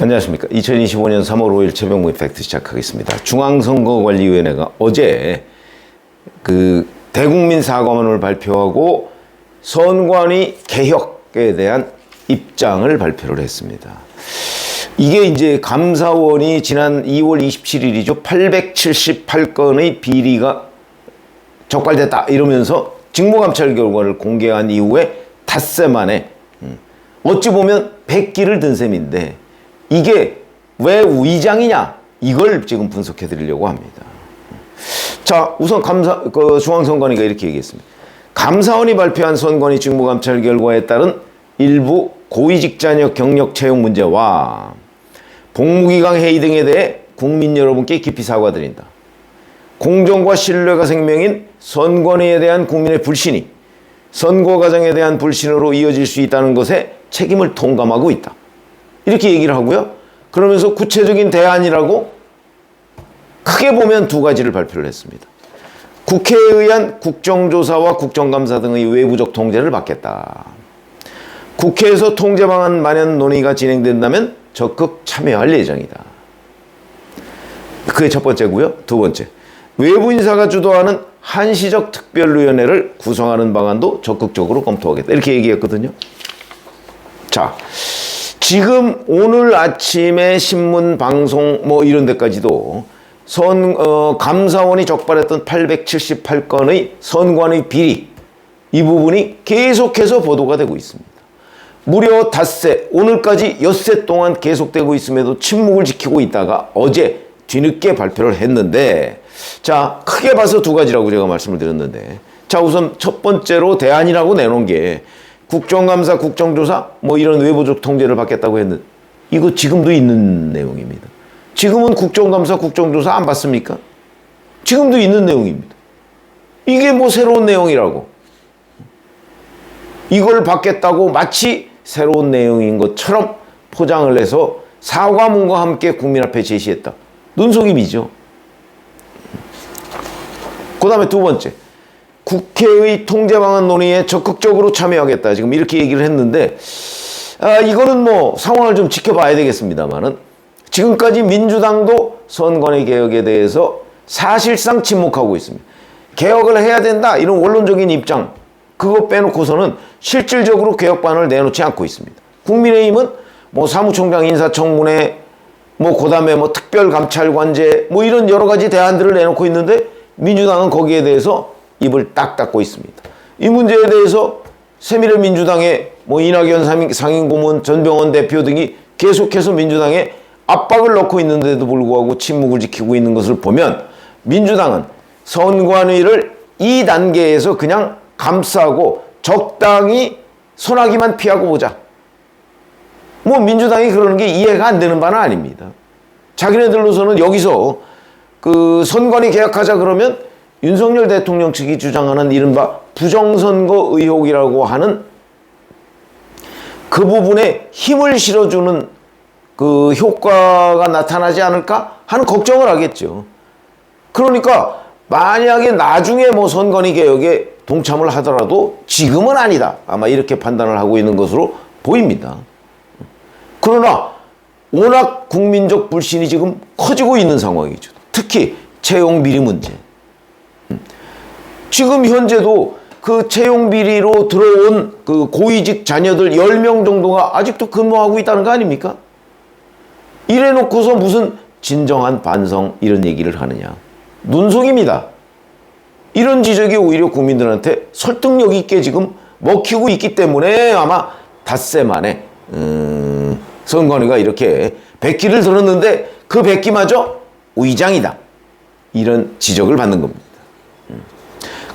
안녕하십니까. 2025년 3월 5일 최병무 팩트 시작하겠습니다. 중앙선거관리위원회가 어제 그 대국민 사과문을 발표하고 선관위 개혁에 대한 입장을 발표를 했습니다. 이게 이제 감사원이 지난 2월 27일이죠. 878건의 비리가 적발됐다 이러면서 직무감찰 결과를 공개한 이후에 닷새 만에 음, 어찌 보면 백기를 든 셈인데 이게 왜 위장이냐 이걸 지금 분석해 드리려고 합니다. 자 우선 감사 그 중앙선관위가 이렇게 얘기했습니다. 감사원이 발표한 선관위 직무감찰 결과에 따른 일부 고위직 자녀 경력 채용 문제와 복무기강 회의 등에 대해 국민 여러분께 깊이 사과드린다. 공정과 신뢰가 생명인 선관위에 대한 국민의 불신이 선거 과정에 대한 불신으로 이어질 수 있다는 것에 책임을 통감하고 있다. 이렇게 얘기를 하고요. 그러면서 구체적인 대안이라고 크게 보면 두 가지를 발표를 했습니다. 국회에 의한 국정조사와 국정감사 등의 외부적 통제를 받겠다. 국회에서 통제 방안 마련 논의가 진행된다면 적극 참여할 예정이다. 그게 첫 번째고요. 두 번째. 외부 인사가 주도하는 한시적 특별위원회를 구성하는 방안도 적극적으로 검토하겠다. 이렇게 얘기했거든요. 자, 지금 오늘 아침에 신문 방송 뭐 이런 데까지도 선 어, 감사원이 적발했던 878건의 선관의 비리 이 부분이 계속해서 보도가 되고 있습니다. 무려 닷새 오늘까지 엿새 동안 계속되고 있음에도 침묵을 지키고 있다가 어제 뒤늦게 발표를 했는데 자 크게 봐서 두 가지라고 제가 말씀을 드렸는데 자 우선 첫 번째로 대안이라고 내놓은 게 국정감사, 국정조사 뭐 이런 외부적 통제를 받겠다고 했는데 이거 지금도 있는 내용입니다. 지금은 국정감사, 국정조사 안 받습니까? 지금도 있는 내용입니다. 이게 뭐 새로운 내용이라고. 이걸 받겠다고 마치 새로운 내용인 것처럼 포장을 해서 사과문과 함께 국민 앞에 제시했다. 눈속임이죠. 그 다음에 두 번째. 국회의 통제 방안 논의에 적극적으로 참여하겠다. 지금 이렇게 얘기를 했는데, 아, 이거는 뭐 상황을 좀 지켜봐야 되겠습니다만은 지금까지 민주당도 선관위 개혁에 대해서 사실상 침묵하고 있습니다. 개혁을 해야 된다. 이런 원론적인 입장. 그거 빼놓고서는 실질적으로 개혁반을 내놓지 않고 있습니다. 국민의힘은 뭐 사무총장 인사청문회, 뭐 그 다음에 뭐 특별감찰관제, 뭐 이런 여러 가지 대안들을 내놓고 있는데 민주당은 거기에 대해서 입을 딱 닫고 있습니다. 이 문제에 대해서 새미래 민주당의 뭐 이낙연 상임고문, 전병헌 대표 등이 계속해서 민주당에 압박을 넣고 있는데도 불구하고 침묵을 지키고 있는 것을 보면 민주당은 선관위를 이 단계에서 그냥 감싸고 적당히 소나기만 피하고 보자. 뭐 민주당이 그러는 게 이해가 안 되는 바는 아닙니다. 자기네들로서는 여기서 그 선관위 개혁하자 그러면 윤석열 대통령 측이 주장하는 이른바 부정선거 의혹이라고 하는 그 부분에 힘을 실어주는 그 효과가 나타나지 않을까 하는 걱정을 하겠죠. 그러니까 만약에 나중에 뭐 선관위 개혁에 동참을 하더라도 지금은 아니다. 아마 이렇게 판단을 하고 있는 것으로 보입니다. 그러나 워낙 국민적 불신이 지금 커지고 있는 상황이죠. 특히 채용 비리 문제. 지금 현재도 그 채용 비리로 들어온 그 고위직 자녀들 10명 정도가 아직도 근무하고 있다는 거 아닙니까? 이래 놓고서 무슨 진정한 반성 이런 얘기를 하느냐. 눈속입니다. 이런 지적이 오히려 국민들한테 설득력 있게 지금 먹히고 있기 때문에 아마 닷새 만에 음, 선관위가 이렇게 백기를 들었는데 그 백기마저 위장이다. 이런 지적을 받는 겁니다. 음.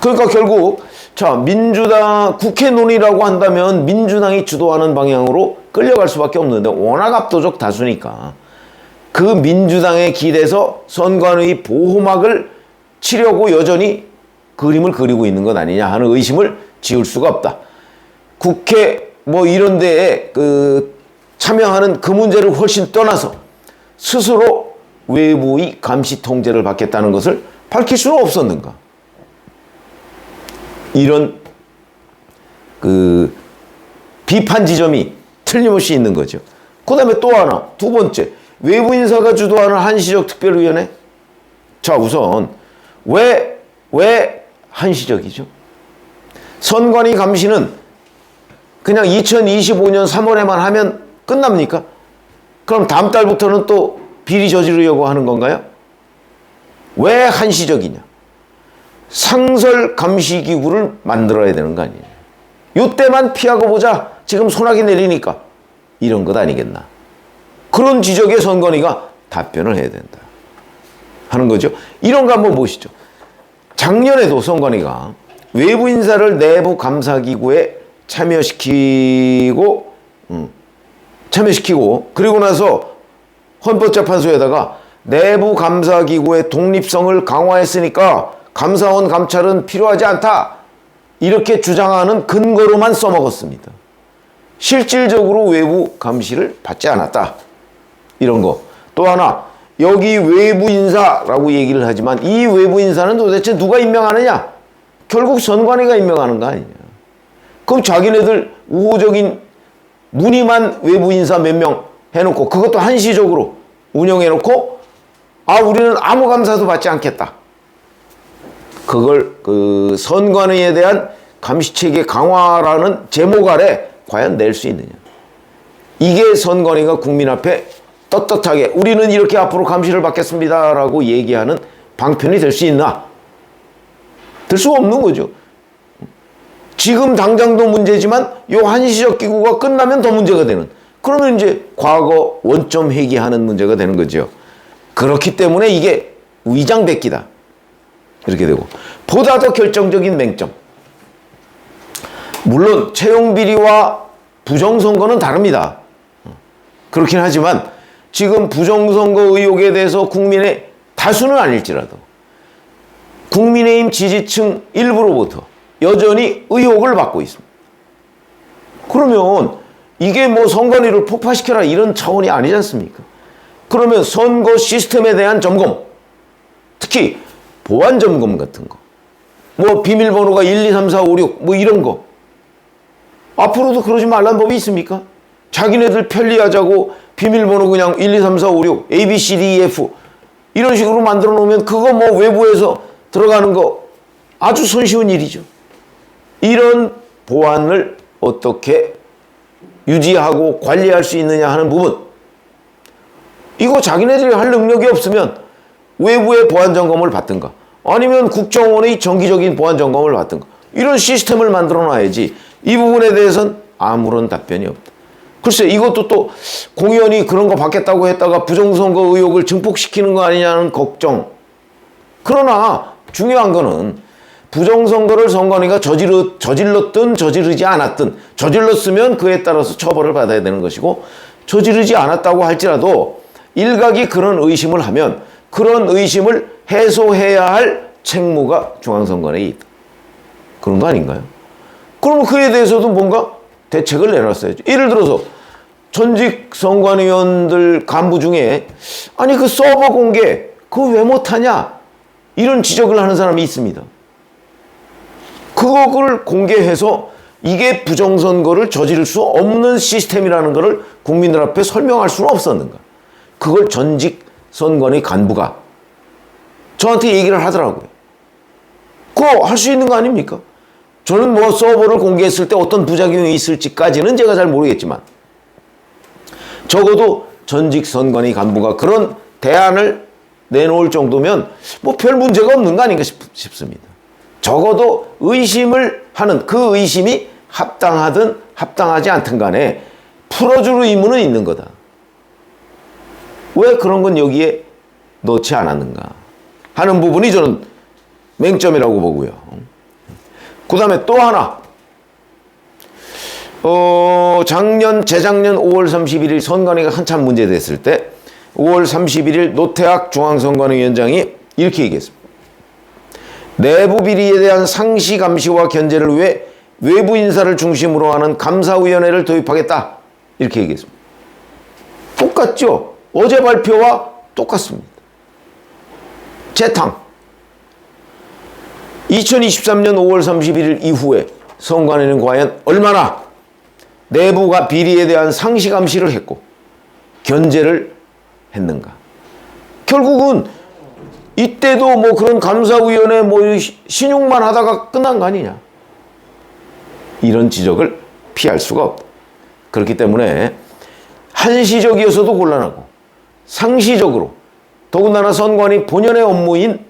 그러니까 결국 자 민주당 국회 논의라고 한다면 민주당이 주도하는 방향으로 끌려갈 수밖에 없는데 워낙 압도적 다수니까 그 민주당에 기대서 선관위 보호막을 치려고 여전히 그림을 그리고 있는 것 아니냐 하는 의심을 지울 수가 없다. 국회 뭐 이런 데에 그 참여하는 그 문제를 훨씬 떠나서 스스로 외부의 감시 통제를 받겠다는 것을 밝힐 수는 없었는가. 이런 그 비판 지점이 틀림없이 있는 거죠. 그 다음에 또 하나, 두 번째, 외부 인사가 주도하는 한시적 특별위원회. 자, 우선, 왜, 왜 한시적이죠? 선관위 감시는 그냥 2025년 3월에만 하면 끝납니까? 그럼 다음 달부터는 또 비리 저지르려고 하는 건가요? 왜 한시적이냐? 상설 감시 기구를 만들어야 되는 거 아니에요. 이때만 피하고 보자. 지금 소나기 내리니까. 이런 것 아니겠나. 그런 지적에 선관위가 답변을 해야 된다. 하는 거죠. 이런 거 한번 보시죠. 작년에도 선관위가 외부 인사를 내부 감사기구에 참여시키고, 음, 참여시키고, 그리고 나서 헌법재판소에다가 내부 감사 기구의 독립성을 강화했으니까 감사원 감찰은 필요하지 않다. 이렇게 주장하는 근거로만 써먹었습니다. 실질적으로 외부 감시를 받지 않았다. 이런 거. 또 하나, 여기 외부 인사라고 얘기를 하지만 이 외부 인사는 도대체 누가 임명하느냐? 결국 선관위가 임명하는 거 아니냐. 그럼 자기네들 우호적인 무늬만 외부 인사 몇 명 해놓고 그것도 한시적으로 운영해놓고 아 우리는 아무 감사도 받지 않겠다. 그걸 그 선관위에 대한 감시체계 강화라는 제목 아래 과연 낼 수 있느냐. 이게 선관위가 국민 앞에 떳떳하게 우리는 이렇게 앞으로 감시를 받겠습니다 라고 얘기하는 방편이 될 수 있나? 될 수가 없는 거죠. 지금 당장도 문제지만 요 한시적 기구가 끝나면 더 문제가 되는. 그러면 이제 과거 원점 회귀하는 문제가 되는 거죠. 그렇기 때문에 이게 위장백기다. 이렇게 되고 보다 더 결정적인 맹점. 물론 채용 비리와 부정 선거는 다릅니다. 그렇긴 하지만 지금 부정 선거 의혹에 대해서 국민의 다수는 아닐지라도 국민의힘 지지층 일부로부터 여전히 의혹을 받고 있습니다. 그러면 이게 뭐 선관위를 폭파시켜라 이런 차원이 아니지 않습니까? 그러면 선거 시스템에 대한 점검, 특히 보안 점검 같은 거, 뭐 비밀번호가 1, 2, 3, 4, 5, 6, 뭐 이런 거. 앞으로도 그러지 말라는 법이 있습니까? 자기네들 편리하자고 비밀번호 그냥 1, 2, 3, 4, 5, 6, A, B, C, D, E, F 이런 식으로 만들어 놓으면 그거 뭐 외부에서 들어가는 거 아주 손쉬운 일이죠. 이런 보안을 어떻게 유지하고 관리할 수 있느냐 하는 부분. 이거 자기네들이 할 능력이 없으면 외부의 보안 점검을 받든가 아니면 국정원의 정기적인 보안 점검을 받든가 이런 시스템을 만들어 놔야지 이 부분에 대해서는 아무런 답변이 없다. 글쎄 이것도 또 공연이 그런 거 받겠다고 했다가 부정선거 의혹을 증폭시키는 거 아니냐는 걱정. 그러나 중요한 거는 부정선거를 선관위가 저지르, 저질렀든 저지르지 않았든 저질렀으면 그에 따라서 처벌을 받아야 되는 것이고 저지르지 않았다고 할지라도 일각이 그런 의심을 하면 그런 의심을 해소해야 할 책무가 중앙선관위에 있다. 그런 거 아닌가요? 그러면 그에 대해서도 뭔가 대책을 내놨어야죠. 예를 들어서 전직 선관위원들 간부 중에 아니 그 서버 공개 그거 왜 못하냐 이런 지적을 하는 사람이 있습니다. 그거를 공개해서 이게 부정선거를 저지를 수 없는 시스템이라는 것을 국민들 앞에 설명할 수는 없었는가. 그걸 전직 선관위 간부가 저한테 얘기를 하더라고요. 그거 할 수 있는 거 아닙니까? 저는 뭐 서버를 공개했을 때 어떤 부작용이 있을지까지는 제가 잘 모르겠지만 적어도 전직 선관위 간부가 그런 대안을 내놓을 정도면 뭐 별 문제가 없는 거 아닌가 싶, 싶습니다. 적어도 의심을 하는 그 의심이 합당하든 합당하지 않든 간에 풀어줄 의무는 있는 거다. 왜 그런 건 여기에 넣지 않았는가 하는 부분이 저는 맹점이라고 보고요. 그 다음에 또 하나. 어, 작년, 재작년 5월 31일 선관위가 한참 문제됐을 때 5월 31일 노태학 중앙선관위원장이 이렇게 얘기했습니다. 내부 비리에 대한 상시 감시와 견제를 위해 외부 인사를 중심으로 하는 감사위원회를 도입하겠다. 이렇게 얘기했습니다. 똑같죠? 어제 발표와 똑같습니다. 재탕. 2023년 5월 31일 이후에 선관위는 과연 얼마나 내부가 비리에 대한 상시 감시를 했고 견제를 했는가? 결국은 이때도 뭐 그런 감사위원회 뭐 신용만 하다가 끝난 거 아니냐? 이런 지적을 피할 수가 없다. 그렇기 때문에 한시적이어서도 곤란하고 상시적으로 더군다나 선관위 본연의 업무인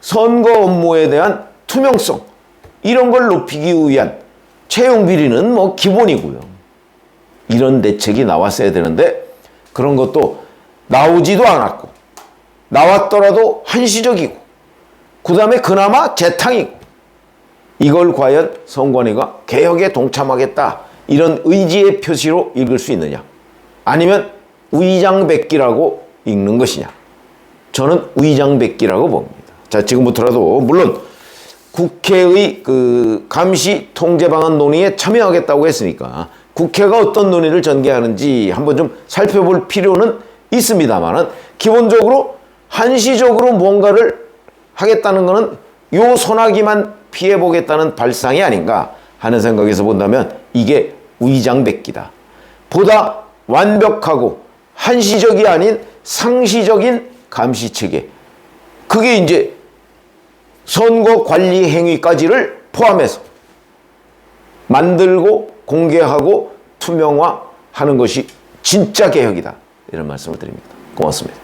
선거 업무에 대한 투명성 이런 걸 높이기 위한 채용 비리는 뭐 기본이고요. 이런 대책이 나왔어야 되는데 그런 것도 나오지도 않았고 나왔더라도 한시적이고 그 다음에 그나마 재탕이고 이걸 과연 선관위가 개혁에 동참하겠다 이런 의지의 표시로 읽을 수 있느냐? 아니면 위장백기라고 읽는 것이냐? 저는 위장백기라고 봅니다. 자 지금부터라도 물론 국회의 그 감시 통제 방안 논의에 참여하겠다고 했으니까 국회가 어떤 논의를 전개하는지 한번 좀 살펴볼 필요는 있습니다만은 기본적으로 한시적으로 뭔가를 하겠다는 것은 요 소나기만 피해 보겠다는 발상이 아닌가 하는 생각에서 본다면 이게 위장백기다. 보다 완벽하고 한시적이 아닌 상시적인 감시 체계. 그게 이제 선거 관리 행위까지를 포함해서 만들고 공개하고 투명화하는 것이 진짜 개혁이다. 이런 말씀을 드립니다. 고맙습니다.